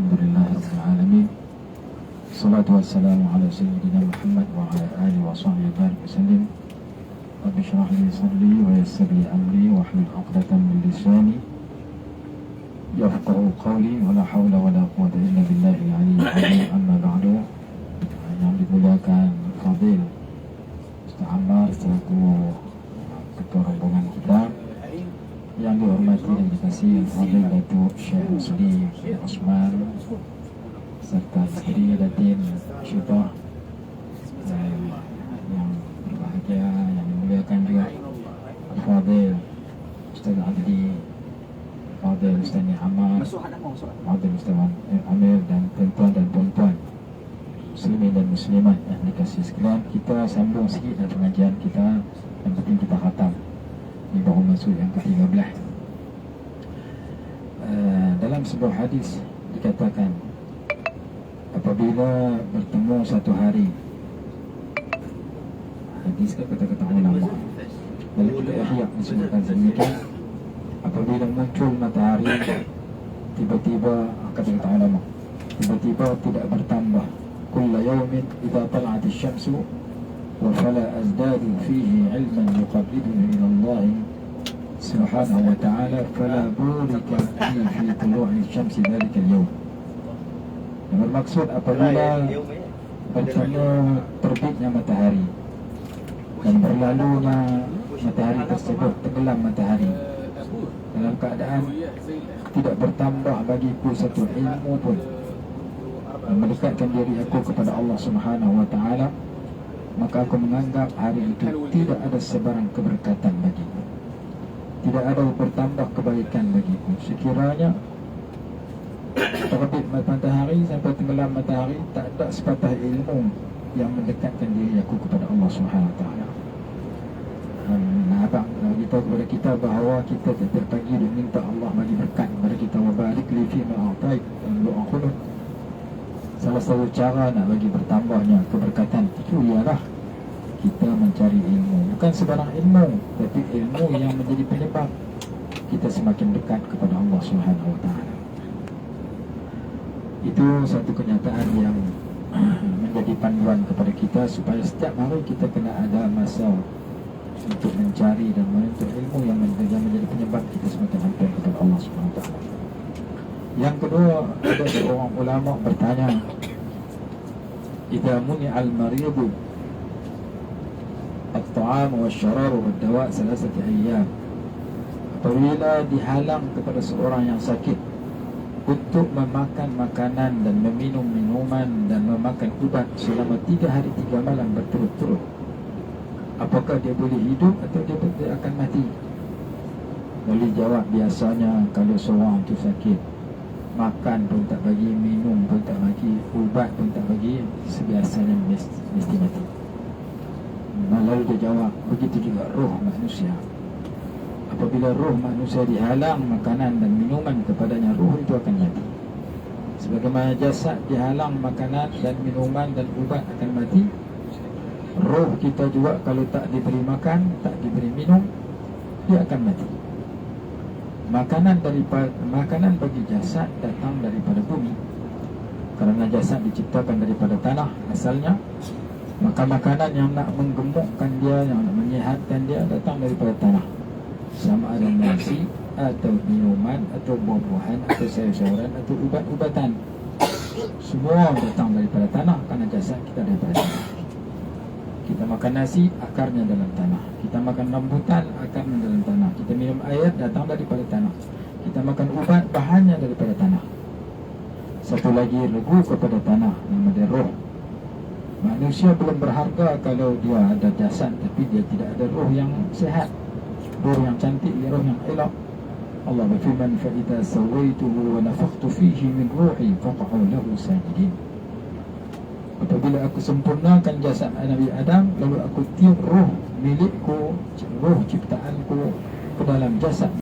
الحمد لله رب العالمين. الصلاة والسلام على سيدنا محمد وعلى آله وصحبه وبارك وسلم. رب اشرح لي صدري ويسر لي أمري واحلل عقدة من لساني يفقه قولي. ولا حول ولا قوة إلا بالله العلي العظيم. Yang dihormati dan dikasihi Fadil Datuk Syekh Muslim Osman serta isteri Datin dan yang berbahagia yang dimuliakan juga Fadil Ustaz Adli Fadil Ustaz Ni'amar Fadil Ustaz Amir dan tuan-tuan dan puan-puan. Muslimin dan muslimat yang dikasih sekalian. Kita sambung sikit dalam pengajian kita yang penting kita khatam ini baru masuk yang ke-13 uh, dalam sebuah hadis dikatakan apabila bertemu satu hari hadis ke kata-kata ulama dalam kita ihya disebutkan sedemikian apabila muncul matahari tiba-tiba kata-kata ulama tiba-tiba tidak bertambah كل يوم إذا طلعت الشمس وفلا أزداد فيه علما يقربني إلى الله سبحانه وتعالى فلا بورك في في طلوع الشمس ذلك اليوم yang bermaksud apabila bertemu terbitnya matahari dan berlalunya matahari tersebut tenggelam matahari dalam keadaan tidak bertambah bagiku satu ilmu pun mendekatkan diri aku kepada Allah Subhanahu wa taala maka aku menganggap hari itu tidak ada sebarang keberkatan bagiku tidak ada bertambah kebaikan bagiku. Sekiranya terbit matahari sampai tenggelam matahari tak ada sepatah ilmu yang mendekatkan diri aku kepada Allah Subhanahu taala. Abang nak beritahu kepada kita bahawa kita setiap pagi dia minta Allah bagi berkat. Kepada kita wa barik li fi ma ataik doa Salah satu cara nak bagi bertambahnya keberkatan itu ialah kita mencari ilmu. Bukan sebarang ilmu, tapi ilmu yang menjadi penyebab kita semakin dekat kepada Allah Subhanahu Wa Taala. Itu satu kenyataan yang menjadi panduan kepada kita supaya setiap hari kita kena ada masa untuk mencari dan menuntut ilmu yang menjadi penyebab kita semakin hampir kepada Allah Subhanahu Wa Taala. Yang kedua, ada seorang ulama bertanya, "Idza muni'a al-maridu syarab wa dawa salasat ayyam." Apabila dihalang kepada seorang yang sakit untuk memakan makanan dan meminum minuman dan memakan ubat selama tiga hari tiga malam berturut-turut, apakah dia boleh hidup atau dia akan mati? Boleh jawab biasanya kalau seorang itu sakit makan pun tak bagi, minum pun tak bagi, ubat pun tak bagi, sebiasanya mesti, mesti mati. Lalu dia jawab, begitu juga roh manusia. Apabila roh manusia dihalang makanan dan minuman kepadanya, roh itu akan mati. Sebagaimana jasad dihalang makanan dan minuman dan ubat akan mati, roh kita juga kalau tak diberi makan, tak diberi minum, dia akan mati. Makanan daripada makanan bagi jasad datang daripada bumi. Kerana jasad diciptakan daripada tanah asalnya, maka makanan yang nak menggemukkan dia, yang nak menyehatkan dia datang daripada tanah. Sama ada nasi atau minuman atau buah-buahan atau sayur-sayuran atau ubat-ubatan. Semua datang daripada tanah kerana jasad kita daripada tanah. Kita makan nasi, akarnya dalam tanah. Kita makan rambutan, akarnya dalam tanah. Kita minum air, datang daripada tanah. Kita makan ubat, bahannya daripada tanah. Satu lagi, regu kepada tanah, nama dia roh. Manusia belum berharga kalau dia ada jasad, tapi dia tidak ada roh yang sehat. Roh yang cantik, roh yang elok. Allah berfirman, فَإِذَا سَوَيْتُهُ وَنَفَقْتُ فِيهِ مِنْ رُوحِي فَقَعُوا لَهُ سَاجِدِينَ Apabila aku sempurnakan jasad Nabi Adam Lalu aku tiup roh milikku Roh ciptaanku ke dalam jasad